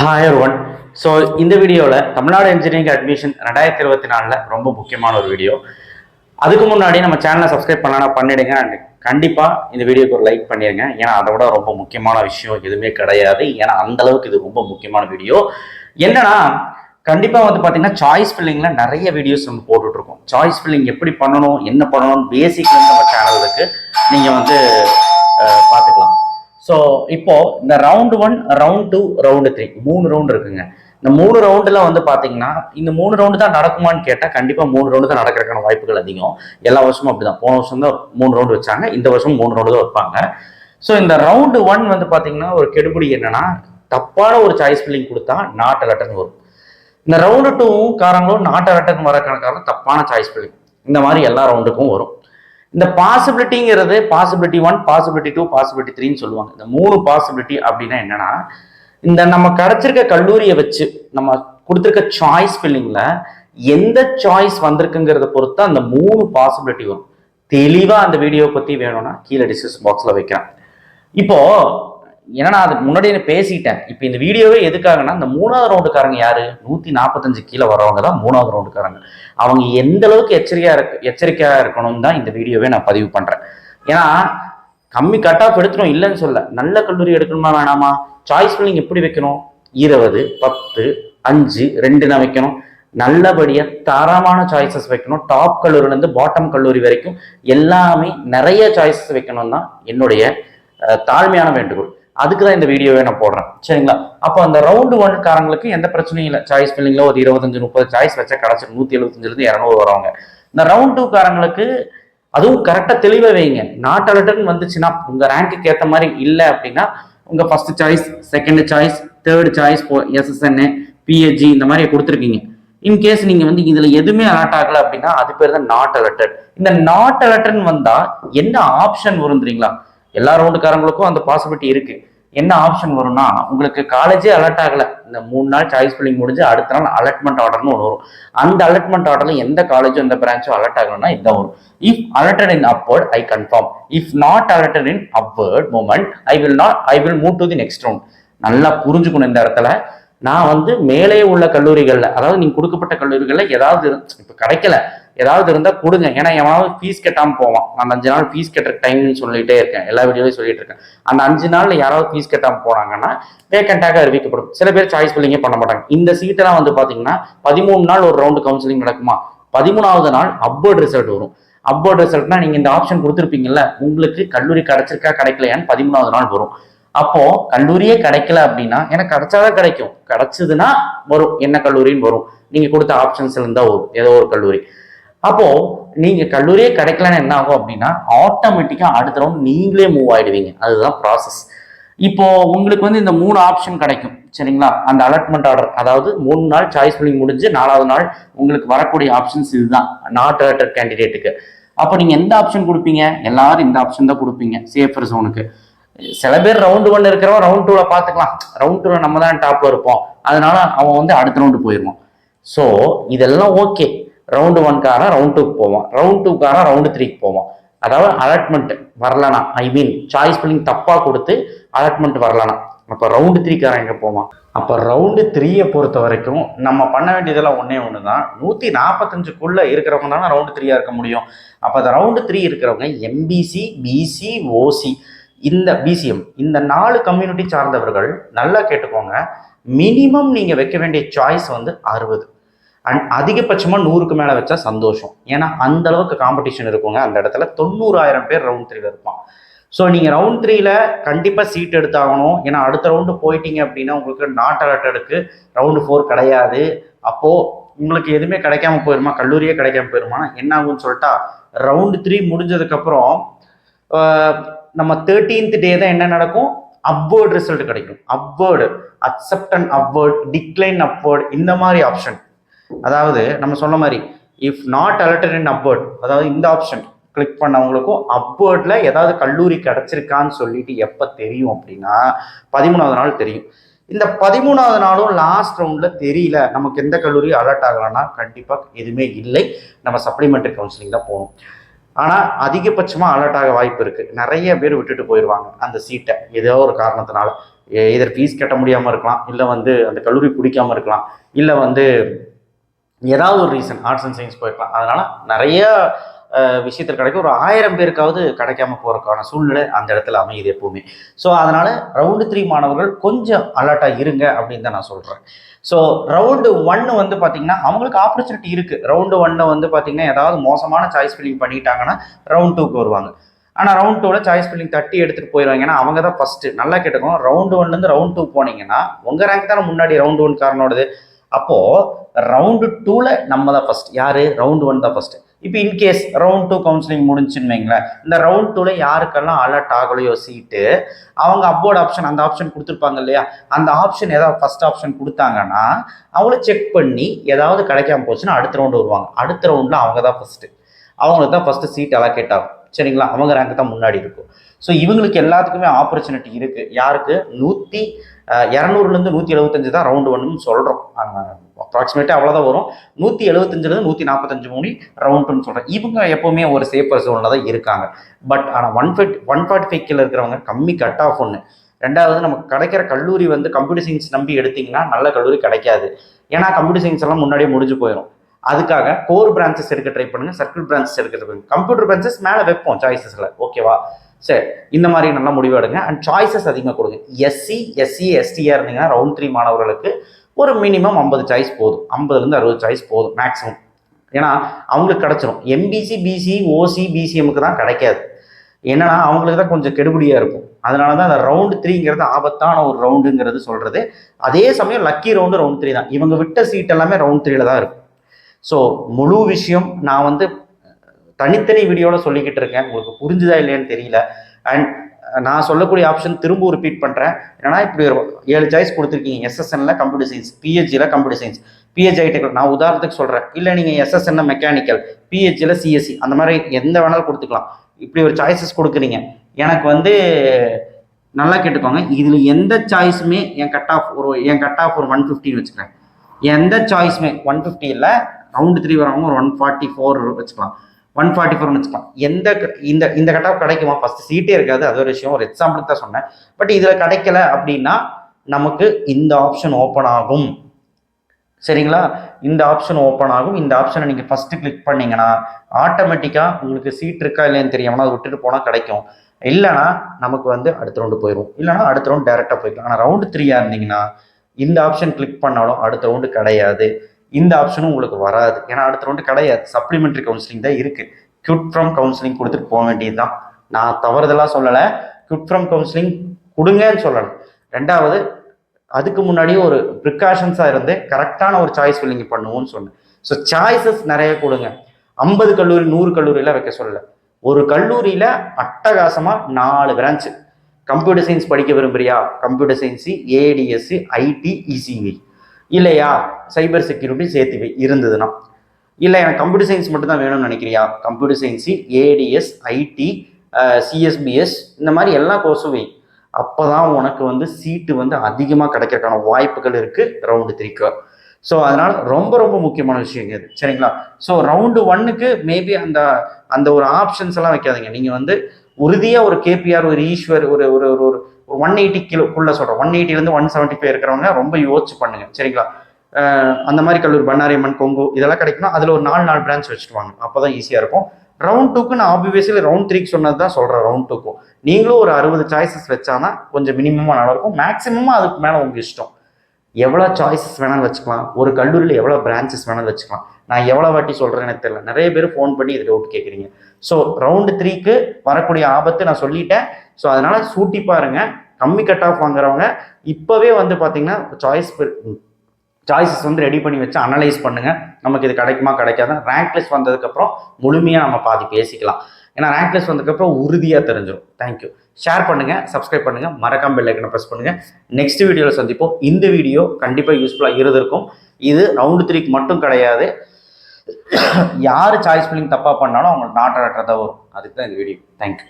Hi one so இந்த வீடியோவில் Tamil Nadu engineering admission ரெண்டாயிரத்தி இருபத்தி நாலில் ரொம்ப முக்கியமான ஒரு வீடியோ. அதுக்கு முன்னாடி நம்ம சேனலை சப்ஸ்கிரைப் பண்ணலாம் பண்ணிடுங்க. அண்ட் கண்டிப்பாக இந்த வீடியோக்கு ஒரு லைக் பண்ணிடுங்க. ஏன்னா அதை விட ரொம்ப முக்கியமான விஷயம் எதுவுமே கிடையாது. ஏன்னா அந்த அளவுக்கு இது ரொம்ப முக்கியமான வீடியோ. என்னன்னா கண்டிப்பாக வந்து பார்த்தீங்கன்னா சாய்ஸ் ஃபில்லிங்கில் நிறைய வீடியோஸ் நம்ம போட்டுட்ருக்கோம். சாய்ஸ் ஃபில்லிங் எப்படி பண்ணணும் என்ன பண்ணணும் பேசிக் நம்ம சேனல் நீங்கள் வந்து பார்த்துக்கலாம். ஸோ இப்போ இந்த round one round two round three மூணு ரவுண்ட் இருக்குங்க. இந்த மூணு ரவுண்டில் வந்து பார்த்தீங்கன்னா இந்த மூணு ரவுண்டு தான் நடக்குமான்னு கேட்டால் கண்டிப்பாக மூணு ரவுண்டு தான் நடக்கிறதுக்கான வாய்ப்புகள் அதிகம். எல்லா வருஷமும் அப்படி தான் போன வருஷம் தான் மூணு ரவுண்டு வச்சாங்க இந்த வருஷம் மூணு ரவுண்டு தான் வைப்பாங்க. ஸோ இந்த ரவுண்டு ஒன் வந்து பார்த்தீங்கன்னா ஒரு கெடுபிடி என்னன்னா தப்பான ஒரு சாய்ஸ் ஃபில்லிங் கொடுத்தா நாட் அலட்டன் வரும். இந்த ரவுண்டு டூவும் காரங்களும் நாட் அலட்டன் வரக்கான காரணம் தப்பான சாய்ஸ் ஃபில்லிங் இந்த மாதிரி எல்லா ரவுண்டுக்கும் வரும். இந்த பாசிபிலிட்டிங்கிறது possibility one possibility two possibility த்ரீன்னு சொல்லுவாங்க. இந்த மூணு பாசிபிலிட்டி அப்படின்னா என்னன்னா இந்த நம்ம கிடைச்சிருக்க கல்லூரியை வச்சு நம்ம கொடுத்துருக்க சாய்ஸ் ஃபில்லிங்கில் எந்த சாய்ஸ் வந்திருக்குங்கிறத பொறுத்து அந்த மூணு பாசிபிலிட்டி வரும். தெளிவாக அந்த வீடியோ பற்றி வேணும்னா கீழே டிஸ்கிரிப்ஷன் பாக்ஸில் வைக்கிறேன். இப்போது ஏன்னா நான் அதுக்கு முன்னாடி நான் பேசிட்டேன். இப்போ இந்த வீடியோவே எதுக்காகனா இந்த மூணாவது ரவுண்டுக்காரங்க யாரு? நூற்றி நாற்பத்தஞ்சு கீழே வரவங்க தான் மூணாவது ரவுண்டுக்காரங்க. அவங்க எந்த அளவுக்கு எச்சரிக்கையாக இருக்கு எச்சரிக்கையாக இருக்கணும்னு தான் இந்த வீடியோவே நான் பதிவு பண்ணுறேன் ஏன்னா கம்மி கட் ஆஃப் இல்லைன்னு சொல்ல நல்ல கல்லூரி எடுக்கணுமா வேணாமா? சாய்ஸ் ஃபில்லிங் எப்படி வைக்கணும்? இருபது பத்து அஞ்சு ரெண்டுனா வைக்கணும். நல்லபடியாக தரமான சாய்ஸஸ் வைக்கணும். டாப் கல்லூரிலேருந்து பாட்டம் கல்லூரி வரைக்கும் எல்லாமே நிறைய சாய்ஸஸ் வைக்கணும் தான் என்னுடைய தாழ்மையான வேண்டுகோள். அதுக்கு தான் இந்த வீடியோவே நான் போடுறேன். சரிங்களா? அப்போ அந்த ரவுண்டு ஒன் காரங்களுக்கு எந்த பிரச்சனையும் இல்லை. சாய்ஸ் ஃபில்லிங்கில் ஒரு இருபத்தஞ்சு முப்பது சாய்ஸ் வச்சா கிடச்சிரும் நூற்றி எழுபத்தஞ்சிலிருந்து இரநூறு வரவங்க. இந்த ரவுண்ட் டூ காரங்களுக்கு அதுவும் கரெக்டாக தெளிவாக வைங்க. நாட் அலர்ட்னு வந்துச்சுன்னா உங்கள் ரேங்க்குக்கு ஏற்ற மாதிரி இல்லை அப்படின்னா உங்கள் first choice second choice third choice SSN PHG இந்த மாதிரி கொடுத்துருக்கீங்க. இன்கேஸ் நீங்கள் வந்து இதில் எதுவுமே அலர்ட் ஆகலை அப்படின்னா அது பேர் தான் நாட் அலர்ட் இந்த நாட் அலர்ட்னு வந்தால் என்ன ஆப்ஷன் வரும் தெரியுங்களா? எல்லா ரவுண்டுக்காரங்களுக்கும் அந்த பாசிபிலிட்டி இருக்கு. என்ன ஆப்ஷன் வரும்னா உங்களுக்கு காலேஜே அலர்ட் ஆகல. இந்த மூணு நாள் சாய்ஸ் ஃபில்லிங் முடிஞ்சு அடுத்த நாள் அலர்ட்மெண்ட் ஆர்டர்னு ஒன்று வரும். அந்த அலர்ட்மெண்ட் ஆர்டர்ல எந்த காலேஜும் எந்த பிரான்ச்சும் அலர்ட் ஆகணும்னா இதான் வரும். If allotted in upward I confirm if not allotted in upward movement I will not I will move to the next round நல்லா புரிஞ்சுக்கணும் இந்த இடத்துல. நான் வந்து மேலே உள்ள கல்லூரிகள்ல அதாவது நீங்க கொடுக்கப்பட்ட கல்லூரிகள்ல ஏதாவது இப்போ இப்ப கிடைக்கல. ஏதாவது இருந்தால் கொடுங்க. ஏன்னா எவனாவது ஃபீஸ் கட்டாமல் போவான். அந்த அஞ்சு நாள் ஃபீஸ் கட்டுற டைம்னு சொல்லிட்டே இருக்கேன். எல்லா வீடியோவையும் சொல்லிட்டு இருக்கேன். அந்த அஞ்சு நாளில் யாராவது ஃபீஸ் கட்டாமல் போனாங்கன்னா வேக்கண்டாக அறிவிக்கப்படும். சில பேர் சாய்ஸ் ஃபில்லிங்கே பண்ண மாட்டாங்க. இந்த சீட்டெல்லாம் வந்து பார்த்தீங்கன்னா பதிமூணு நாள் ஒரு ரவுண்டு கவுன்சிலிங் நடக்குமா? பதிமூணாவது நாள் அப்வர்ட் ரிசல்ட் வரும். அப்வர்ட் ரிசல்ட்னா நீங்கள் இந்த ஆப்ஷன் கொடுத்துருப்பீங்கல்ல உங்களுக்கு கல்லூரி கிடைச்சிருக்கா கிடைக்கலையான்னு பதிமூணாவது நாள் வரும். அப்போ கல்லூரியே கிடைக்கல அப்படின்னா எனக்கு கிடைச்சாதான் கிடைக்கும். கிடைச்சதுன்னா வரும். என்ன கல்லூரின்னு வரும். நீங்க கொடுத்த ஆப்ஷன்ஸ் இருந்தா வரும். ஏதோ ஒரு கல்லூரி. அப்போ நீங்க கல்லூரியே கிடைக்கலன்னு என்ன ஆகும் அப்படின்னா ஆட்டோமேட்டிக்கா அடுத்த ரவுண்ட் நீங்களே மூவ் ஆயிடுவீங்க. அதுதான் ப்ராசஸ் இப்போ உங்களுக்கு வந்து இந்த மூணு ஆப்ஷன் கிடைக்கும். சரிங்களா? அந்த அலாட்மெண்ட் ஆர்டர் அதாவது மூணு நாள் சாய்ஸ் ஃபில்லிங் முடிஞ்சு நாலாவது நாள் உங்களுக்கு வரக்கூடிய ஆப்ஷன்ஸ் இதுதான். நாட் அலர்டட் கேண்டிடேட்டுக்கு அப்போ நீங்க எந்த ஆப்ஷன் கொடுப்பீங்க? எல்லாரும் இந்த ஆப்ஷன் தான் கொடுப்பீங்க. சேஃபர் ஜோனுக்கு சில பேர் ரவுண்டு ஒன் இருக்கிறவன் ரவுண்ட் டூல பார்த்துக்கலாம். ரவுண்ட் டூல நம்ம தான் டாப்ல இருப்போம். அதனால அவன் வந்து அடுத்த ரவுண்டு போயிடுவான். ஸோ இதெல்லாம் ஓகே ரவுண்டு ஒன்காரன் ரவுண்ட் டூக்கு போவான். ரவுண்ட் டூக்காரன் ரவுண்டு த்ரீக்கு போவான். அதாவது அலாட்மெண்ட் வரலனா ஐ மீன் சாய்ஸ் ஃபில்லிங் தப்பாக கொடுத்து அலாட்மெண்ட் வரலனா. அப்போ ரவுண்டு த்ரீக்காரன் எங்கே போவான்? அப்போ ரவுண்டு த்ரீயை பொறுத்த வரைக்கும் நம்ம பண்ண வேண்டியதெல்லாம் ஒன்றே ஒன்று தான் நூற்றி நாற்பத்தஞ்சுக்குள்ளே இருக்கிறவங்க தானே ரவுண்டு த்ரீயாக இருக்க முடியும். அப்போ அந்த ரவுண்டு த்ரீ இருக்கிறவங்க எம்பிசி பிசி ஓசி இந்த பிசிஎம் இந்த நாலு கம்யூனிட்டி சார்ந்தவர்கள் நல்லா கேட்டுக்கோங்க. மினிமம் நீங்கள் வைக்க வேண்டிய சாய்ஸ் வந்து அறுபது. அண்ட் அதிகபட்சமாக நூறுக்கு மேலே வச்சா சந்தோஷம். ஏன்னா அந்த அளவுக்கு காம்படிஷன் இருக்குங்க. அந்த இடத்துல தொண்ணூறாயிரம் பேர் ரவுண்ட் த்ரீல இருப்பான். ஸோ நீங்கள் ரவுண்ட் த்ரீல கண்டிப்பாக சீட் எடுத்தாகணும். ஏன்னா அடுத்த ரவுண்டு போயிட்டீங்க அப்படின்னா உங்களுக்கு நாட் அலர்ட்டடுக்கு ரவுண்டு ஃபோர் கிடையாது. அப்போது உங்களுக்கு எதுவுமே கிடைக்காம போயிருமா? கல்லூரியே கிடைக்காம போயிருமா என்ன ஆகும்னு சொல்லிட்டா ரவுண்டு த்ரீ முடிஞ்சதுக்கப்புறம் நம்ம தேர்ட்டீன்த் டே தான் என்ன நடக்கும்? அப்வேர்டு ரிசல்ட் கிடைக்கும். Upward accept and upward decline upward இந்த மாதிரி ஆப்ஷன் அதாவது நம்ம சொன்ன மாதிரி if not alerted in upward அதாவது இந்த ஆப்ஷன் கிளிக் பண்ணவங்களுக்கும் அப்வேர்ட்ல ஏதாவது கல்லூரி கிடச்சிருக்கான்னு சொல்லிட்டு எப்போ தெரியும் அப்படின்னா பதிமூணாவது நாள் தெரியும். இந்த பதிமூணாவது நாளும் லாஸ்ட் ரவுண்டில் தெரியல. நமக்கு எந்த கல்லூரி அலர்ட் ஆகலைன்னா கண்டிப்பாக எதுவுமே இல்லை. நம்ம சப்ளிமெண்ட்ரி கவுன்சிலிங் தான் போகணும். ஆனால் அதிகபட்சமாக அலர்ட் ஆக வாய்ப்பு இருக்குது நிறைய பேர் விட்டுட்டு போயிடுவாங்க அந்த சீட்டை ஏதோ ஒரு காரணத்தினால. இதர் ஃபீஸ் கட்ட முடியாமல் இருக்கலாம். இல்லை வந்து அந்த கல்லூரி பிடிக்காம இருக்கலாம். இல்லை வந்து ஏதாவது ஒரு ரீசன் ஆர்ட்ஸ் அண்ட் சயின்ஸ் போயிருக்கலாம் அதனால் நிறைய விஷயத்தில் கிடைக்கும். ஒரு ஆயிரம் பேருக்காவது கிடைக்காம போகிறதுக்கான சூழ்நிலை அந்த இடத்துல அமையுது எப்பவுமே. ஸோ அதனால் ரவுண்டு த்ரீ மாணவர்கள் கொஞ்சம் அலர்ட்டாக இருங்க அப்படின்னு தான் நான் சொல்கிறேன் ஸோ ரவுண்டு ஒன்று வந்து பார்த்தீங்கன்னா அவங்களுக்கு ஆப்பர்ச்சுனிட்டி இருக்குது ரவுண்டு ஒன்னை வந்து பார்த்தீங்கன்னா ஏதாவது மோசமான சாய்ஸ் ஃபில்லிங் பண்ணிட்டாங்கன்னா ரவுண்ட் டூக்கு வருவாங்க. ஆனால் ரவுண்ட் டூவில் சாய்ஸ் ஃபில்லிங் தட்டி எடுத்துகிட்டு போயிடுவாங்க. ஏன்னா அவங்க தான் ஃபஸ்ட்டு நல்லா கேட்டுக்கோங்க. ரவுண்டு ஒன்லேருந்து ரவுண்ட் டூ போனீங்கன்னா உங்கள் ரேங்க் தானே முன்னாடி ரவுண்டு ஒன் காரனோடது. அப்போது ரவுண்டு டூவில் நம்ம தான் ஃபஸ்ட் யார்? ரவுண்டு ஒன் தான் ஃபஸ்ட்டு இப்போ in case round two counselling முடிஞ்சுன்னு வைங்களேன். இந்த ரவுண்ட் டூவில் யாருக்கெல்லாம் அலர்ட் ஆகலையோ சீட்டு அவங்க அப்போர்ட் ஆப்ஷன் அந்த ஆப்ஷன் கொடுத்துருப்பாங்க இல்லையா? அந்த ஆப்ஷன் ஏதாவது ஃபஸ்ட் ஆப்ஷன் கொடுத்தாங்கன்னா அவங்கள செக் பண்ணி ஏதாவது கிடைக்காம போச்சுன்னா அடுத்த ரவுண்டு வருவாங்க. அடுத்த ரவுண்டில் அவங்க தான் ஃபஸ்ட்டு அவங்களுக்கு தான் ஃபஸ்ட்டு சீட் அலோகேட் ஆகும். சரிங்களா? அவங்க ரேங்க் தான் முன்னாடி இருக்கும். ஸோ இவங்களுக்கு எல்லாத்துக்குமே ஆப்பர்ச்சுனிட்டி இருக்குது யாருக்கு? நூற்றி இரநூறுலேருந்து நூற்றி எழுபத்தஞ்சு தான் ரவுண்டு ஒன்றுன்னு சொல்கிறோம் அப்ராக்சிமேட்டாக அவ்வளோதான் வரும். நூற்றி எழுபத்தஞ்சுலேருந்து நூற்றி நாற்பத்தஞ்சு மூணு ரவுண்டுன்னு சொல்கிறேன் இவங்க எப்போவுமே ஒரு சேஃபர் சோனில் தான் இருக்காங்க. பட் ஆனால் one fifty one forty five கீழே இருக்கிறவங்க கம்மி கட் ஆஃப் ஒன்று ரெண்டாவது நமக்கு கிடைக்கிற கல்லூரி வந்து கம்ப்யூட்டர் சயின்ஸ் நம்பி எடுத்திங்கன்னா நல்ல கல்லூரி கிடைக்காது. ஏன்னா கம்ப்யூட்டர் சயின்ஸ் எல்லாம் முன்னாடியே முடிஞ்சு போயிடும் அதுக்காக கோர் பிரான்ச்சஸ் எடுக்க ட்ரை பண்ணுங்க சர்க்கிள் பிரான்ச்சஸ் எடுக்க ட்ரை பண்ணுங்க. கம்ப்யூட்டர் பிரான்ச்சஸ் மேலே வைப்போம் சாய்ஸஸில் ஓகேவா சரி இந்த மாதிரி நல்ல முடிவு எடுங்க. அண்ட் சாய்ஸஸ் அதிகமாக கொடுங்க. எஸ்சி எஸ்சி எஸ்டியாக இருந்தீங்கன்னா ரவுண்ட் த்ரீ மாணவர்களுக்கு ஒரு மினிமம் ஐம்பது சாய்ஸ் போதும். ஐம்பதுலேருந்து அறுபது சாய்ஸ் போதும் மேக்ஸிமம் ஏன்னா அவங்களுக்கு கிடச்சிரும். எம்பிசி பிசி ஓசி பிசிஎம்க்கு தான் கிடைக்காது. என்னன்னா அவங்களுக்கு தான் கொஞ்சம் கெடுபடியாக இருக்கும். அதனால தான் அந்த ரவுண்டு த்ரீங்கிறது ஆபத்தான ஒரு ரவுண்டுங்கிறது சொல்கிறது அதே சமயம் லக்கி ரவுண்டு ரவுண்ட் த்ரீ தான். இவங்க விட்ட சீட் எல்லாமே ரவுண்ட் த்ரீல தான் இருக்கும். ஸோ முழு விஷயம் நான் வந்து தனித்தனி வீடியோவில் சொல்லிக்கிட்டு இருக்கேன். உங்களுக்கு புரிஞ்சுதா இல்லையான்னு தெரியல. அண்ட் நான் சொல்லக்கூடிய ஆப்ஷன் திரும்ப ரிப்பீட் பண்ணுறேன் என்னன்னா இப்படி ஒரு ஏழு சாய்ஸ் கொடுத்துருக்கீங்க. எஸ்எஸ்என்ல கம்ப்யூட்டர் சயின்ஸ் பிஹெச்சியில் கம்ப்யூட்டர் சயின்ஸ் பிஹெச் ஐடெக் நான் உதாரணத்துக்கு சொல்கிறேன் இல்லை நீங்கள் எஸ்எஸ்என்ல மெக்கானிக்கல் பிஹெச்சியில் சிஎஸ்சி அந்த மாதிரி எந்த வேணாலும் கொடுத்துக்கலாம். இப்படி ஒரு சாய்ஸஸ் கொடுக்குறீங்க. எனக்கு வந்து நல்லா கேட்டுக்கோங்க. இதில் எந்த சாய்ஸுமே என் கட் ஆஃப் ஒரு என் கட் ஆஃப் ஒரு ஒன் ஃபிஃப்டின்னு வச்சுக்கிறேன். எந்த சாய்ஸுமே ஒன் ஃபிஃப்டியில் ரவுண்டு த்ரீ வரவங்க ஒரு ஒன் ஃபார்ட்டி ஃபோர் வச்சுக்கலாம். ஒன் ஃபார்ட்டி ஃபோர்னு வச்சுக்கலாம் எந்த இந்த இந்த கட் ஆஃப் கிடைக்குமா ஃபஸ்ட்டு சீட்டே இருக்காது. அது ஒரு விஷயம். ஒரு எக்ஸாம்பிளுக்கு தான் சொன்னேன். பட் இதில் கிடைக்கல அப்படின்னா நமக்கு இந்த ஆப்ஷன் ஓப்பன் ஆகும். சரிங்களா? இந்த ஆப்ஷன் ஓப்பன் ஆகும். இந்த ஆப்ஷனை நீங்கள் ஃபஸ்ட்டு கிளிக் பண்ணிங்கன்னா ஆட்டோமேட்டிக்காக உங்களுக்கு சீட் இருக்கா இல்லையான்னு தெரியாமல் அதை விட்டுட்டு போனால் கிடைக்கும். இல்லைனா நமக்கு வந்து அடுத்த ரவுண்டு போயிடும் இல்லைனா அடுத்த ரவுண்ட் டேரெக்டாக போய்க்கலாம். ஆனால் ரவுண்டு த்ரீயாக இருந்தீங்கன்னா இந்த ஆப்ஷன் கிளிக் பண்ணாலும் அடுத்த ரவுண்டு கிடையாது. இந்த ஆப்ஷனும் உங்களுக்கு வராது. ஏன்னா அடுத்த ரவுண்டு கிடையாது. சப்ளிமெண்ட்ரி கவுன்சிலிங் தான் இருக்குது குட் ஃப்ரம் கவுன்சிலிங் கொடுத்துட்டு போக வேண்டியது தான் நான் தவறுதெல்லாம் சொல்லலை. குட் ஃப்ரம் கவுன்சிலிங் கொடுங்கன்னு சொல்லலை ரெண்டாவது அதுக்கு முன்னாடியே ஒரு ப்ரிகாஷன்ஸாக இருந்து கரெக்டான ஒரு சாய்ஸ் ஃபில்லிங் பண்ணுவோம்னு சொன்னேன். ஸோ சாய்ஸஸ் நிறைய கொடுங்க. ஐம்பது கல்லூரி நூறு கல்லூரியில் வைக்க சொல்லலை. ஒரு கல்லூரியில் அட்டகாசமாக நாலு பிரான்ச்சு கம்ப்யூட்டர் சயின்ஸ் படிக்க விரும்புறியா? Computer science ADSC IT ECV இல்லையா? சைபர் செக்யூரிட்டி சேர்த்து வை இருந்ததுன்னா. இல்லை எனக்கு கம்ப்யூட்டர் சயின்ஸ் மட்டும் தான் வேணும்னு நினைக்கிறியா? Computer science ADS IT CSBS இந்த மாதிரி எல்லா கோர்ஸும் வை அப்போ தான் உனக்கு வந்து சீட்டு வந்து அதிகமாக கிடைக்கிறதுக்கான வாய்ப்புகள் இருக்குது ரவுண்டு த்ரீக்கு ஸோ அதனால் ரொம்ப ரொம்ப முக்கியமான விஷயம் இது. சரிங்களா? ஸோ ரவுண்டு ஒன்னுக்கு மேபி அந்த அந்த ஒரு ஆப்ஷன்ஸ் எல்லாம் வைக்காதீங்க. நீங்கள் வந்து உறுதியாக ஒரு கேபிஆர் ஒரு ஈஸ்வர் ஒரு ஒரு ஒரு ஒரு ஒன் எயிட்டி கிலோக்குள்ளே சொல்கிறேன் ஒன் எயிட்டிலேருந்து ஒன் செவன்ட்டி ஃபைவ் இருக்கிறவங்க ரொம்ப யோசிச்சு பண்ணுங்க. சரிங்களா? அந்த மாதிரி கல்லூரி பண்ணாரியம்மன் கொங்கு இதெல்லாம் கிடைக்குன்னா அதில் ஒரு நாலு நாலு பிரான்ச் வச்சுட்டு வாங்க அப்போ தான் ஈஸியாக இருக்கும் ரவுண்ட் டூக்கு நான் ஆப்வியஸ்லி ரவுண்ட் த்ரீக்கு சொன்னது தான் சொல்கிறேன் ரவுண்ட் டூக்கும் நீங்களும் ஒரு அறுபது சாய்ஸஸ் வச்சாதான் கொஞ்சம் மினிமமாக நல்லாயிருக்கும். மேக்ஸிமமாக அதுக்கு மேலே உங்கள் இஷ்டம். எவ்வளோ சாய்ஸஸ் வேணாலும் வச்சுக்கலாம். ஒரு கல்லூரியில் எவ்வளோ பிரான்ச்சஸ் வேணாலும் வச்சுக்கலாம். நான் எவ்வளோ வாட்டி சொல்கிறேன்னு எனக்கு தெரியல. நிறைய பேர் ஃபோன் பண்ணி இது டவுட் கேட்குறீங்க. ஸோ ரவுண்டு த்ரீக்கு வரக்கூடிய ஆபத்து நான் சொல்லிட்டேன். ஸோ அதனால் சூட்டி பாருங்க. கம்மி கட் ஆஃப் வாங்குறவங்க இப்போவே வந்து பார்த்தீங்கன்னா சாய்ஸ் சாய்ஸஸ் வந்து ரெடி பண்ணி வச்சு அனலைஸ் பண்ணுங்க. நமக்கு இது கிடைக்குமா கிடைக்காதா? ரேங்க் லிஸ்ட் வந்ததுக்கப்புறம் முழுமையாக நம்ம பாதி பேசிக்கலாம். ஏன்னா ரேங்க் லிஸ்ட் வந்ததுக்கப்புறம் உறுதியாக தெரிஞ்சிடும் தேங்க்யூ ஷேர் பண்ணுங்க சப்ஸ்கிரைப் பண்ணுங்க மறக்காம பெல்லைக்கனை ப்ரெஸ் பண்ணுங்க. நெக்ஸ்ட் வீடியோவில் சந்திப்போம். இந்த வீடியோ கண்டிப்பாக யூஸ்ஃபுல்லாக இருந்திருக்கும். இது ரவுண்டு த்ரீக்கு மட்டும் கிடையாது. யார் சாய்ஸ் பில்லிங் தப்பாக பண்ணாலும் அவங்க நாட் தான் வரும். அதுக்கு தான் இந்த வீடியோ தேங்க்யூ